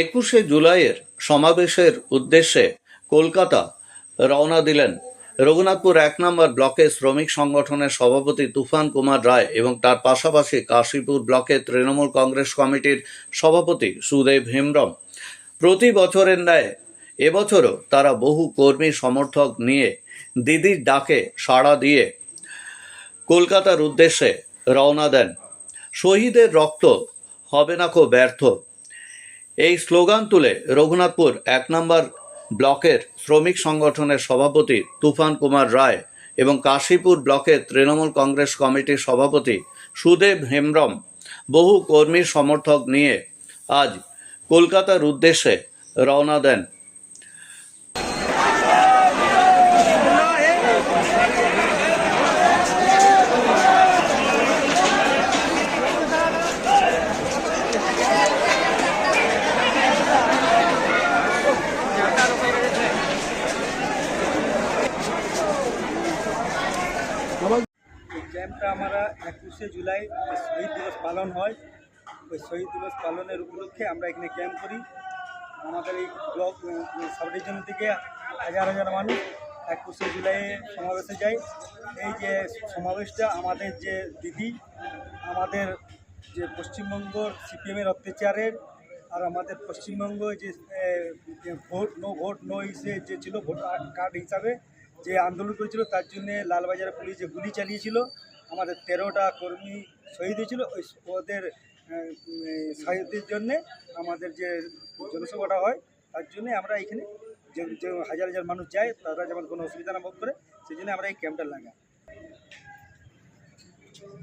একুশে জুলাইয়ের সমাবেশের উদ্দেশ্যে কলকাতা রওনা দিলেন রঘুনাথপুর এক নম্বর ব্লকে শ্রমিক সংগঠনের সভাপতি তুফান কুমার রায় এবং তার পাশাপাশি কাশীপুর ব্লকের তৃণমূল কংগ্রেস কমিটির সভাপতি সুদেব হেমব্রম। প্রতি বছরের ন্যায় এবছরও তারা বহু কর্মী সমর্থক নিয়ে দিদির ডাকে সাড়া দিয়ে কলকাতার উদ্দেশ্যে রওনা দেন। শহীদের রক্ত হবে না কো ব্যর্থ। এই স্লোগান তুলে রঘুনাথপুর এক নম্বর ব্লকের শ্রমিক সংগঠনের সভাপতি তুফান কুমার রায় এবং কাশীপুর ব্লকের তৃণমূল কংগ্রেস কমিটির সভাপতি সুদেব হেমব্রম, বহু কর্মী সমর্থক নিয়ে আজ কলকাতার উদ্দেশ্যে রওনা দেন ক্যাম্পটা আমরা একুশে জুলাই শহীদ দিবস পালন হয়, ওই শহীদ দিবস পালনের উপলক্ষে আমরা এখানে ক্যাম্প করি। আমাদের এই ব্লক সাব ডিভিশন থেকে হাজার হাজার মানুষ একুশে জুলাইয়ে সমাবেশে যায়। এই যে সমাবেশটা আমাদের যে দিদি, আমাদের যে পশ্চিমবঙ্গ সিপিএমের অত্যাচারের আর আমাদের পশ্চিমবঙ্গ যে ভোট, নো ভোট, নো ইসে যে ছিল ভোট কার্ড হিসাবে যে আন্দোলন করেছিল, তার জন্য লালবাজারে পুলিশ যে গুলি চালিয়েছিল আমাদের তেরোটা কর্মী শহীদ হয়েছিল। ওই ওদের শহীদের জন্যে আমাদের যে জনসভাটা হয়, তার জন্য আমরা এখানে যে যে হাজার হাজার মানুষ যায়, তারা যেমন কোনো অসুবিধা না ভোগ করে, সেই জন্য আমরা এই ক্যাম্পটা লাগাই।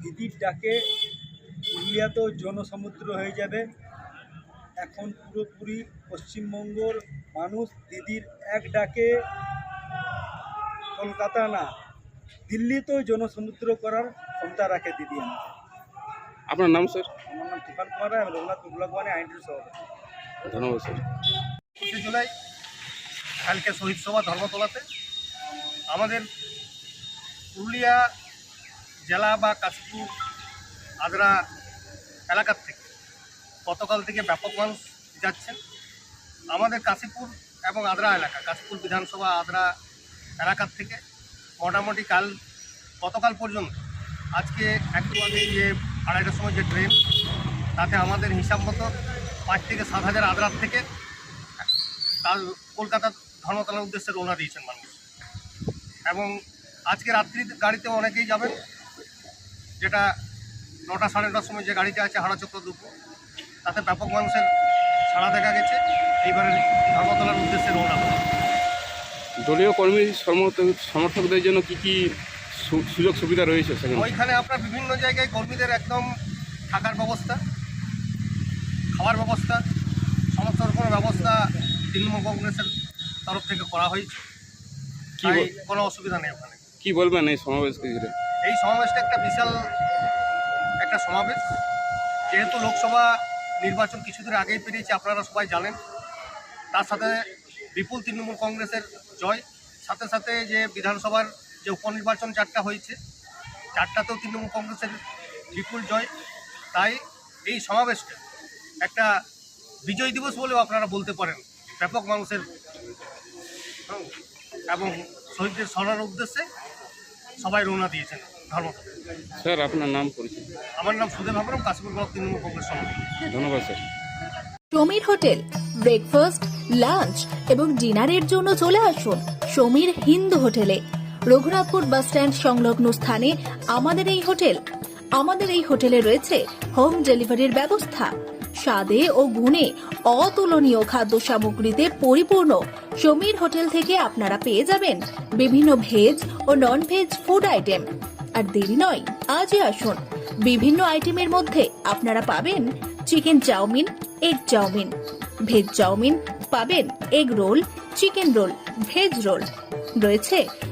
দিদির ডাকে পুরুলিয়া তো জনসমুদ্র হয়ে যাবে। এখন পুরোপুরি পশ্চিমবঙ্গর মানুষ দিদির এক ডাকে কলকাতা না দিল্লিতেও জনসমুদ্র করার ক্ষমতা রাখে দিদি আমাদের আপনার নাম স্যার? আমার নাম তুফান কুমার রায় আমি রঘুনাথপুর ব্লক মানে আইনটির সভাপতি। ধন্যবাদ স্যার। একুশে জুলাই কালকে শহীদ সভা ধর্মতলাতে। আমাদের পুরুলিয়া জেলা বা কাশীপুর আদ্রা এলাকার থেকে গতকাল থেকে ব্যাপক মানুষ যাচ্ছেন। আমাদের কাশীপুর এবং আদ্রা এলাকা কাশীপুর বিধানসভা আদ্রা এলাকার থেকে মোটামুটি কাল গতকাল পর্যন্ত আজকে একটু আগে যে আড়াইটার সময় যে ট্রেন তাতে আমাদের হিসাব মতো পাঁচ থেকে সাত হাজার আদ্রার থেকে কাল কলকাতা ধর্মতলার উদ্দেশ্যে রওনা দিয়েছেন মানুষ। এবং আজকে রাত্রি গাড়িতে অনেকেই যাবেন, যেটা নটা সাড়ে নটার সময় যে গাড়িতে আছে হাওড়া চক্র দুপুর তাতে ব্যাপক মানুষের সাড়া দেখা গেছে। এইবারে ধর্মতলার উদ্দেশ্যে রওনা দলীয় কর্মী সমর্থক সমর্থকদের জন্য কি কি সুযোগ সুবিধা রয়েছে সেখানে। ওইখানে আপনার বিভিন্ন জায়গায় কর্মীদের একদম থাকার ব্যবস্থা খাওয়ার ব্যবস্থা সমস্ত রকমের ব্যবস্থা তৃণমূল কংগ্রেসের তরফ থেকে করা হয়েছে। কি তাই কোনো অসুবিধা নেই ওখানে। কি বলবেন এই সমাবেশকে ঘিরে? এই সমাবেশটা একটা বিশাল একটা সমাবেশ। যেহেতু লোকসভা নির্বাচন কিছুদিন আগেই পেরিয়েছে আপনারা সবাই জানেন। তার সাথে বিপুল তৃণমূল কংগ্রেসের জয় সাথে সাথে যে বিধানসভার যে উপনির্বাচন চারটা হয়েছে চারটাতেও তৃণমূল কংগ্রেসের বিপুল জয়। তাই এই সমাবেশটা একটা বিজয় দিবস বলেও আপনারা বলতে পারেন ব্যাপক মানুষের এবং শহীদদের স্মরণের উদ্দেশ্যে সবাই রওনা দিয়েছেন ধর্মতলা। স্যার আপনার নাম পরিচয়? আমার নাম সুদেব হাবরম কাশীপুর ব্লক তৃণমূল কংগ্রেস সভাপতি। ধন্যবাদ sir. Samir hotel breakfast lunch এবং ডিনারের জন্য চলে আসুন সমীর হিন্দু হোটেলে। রঘুনাথপুর বাস স্ট্যান্ড সংলগ্ন স্থানে আমাদের এই হোটেল। আমাদের এই হোটেলে রয়েছে হোম ডেলিভারির ব্যবস্থা। স্বাদে ও গুণে অতুলনীয় খাদ্য সামগ্রীতে পরিপূর্ণ। সমীর হোটেল থেকে আপনারা পেয়ে যাবেন বিভিন্ন ভেজ ও নন ভেজ ফুড আইটেম আর দেরি নয়, আজই আসুন। বিভিন্ন আইটেমের মধ্যে আপনারা পাবেন chicken chowmein egg chowmein. Veg chowmein পাবেন egg roll chicken roll veg roll রয়েছে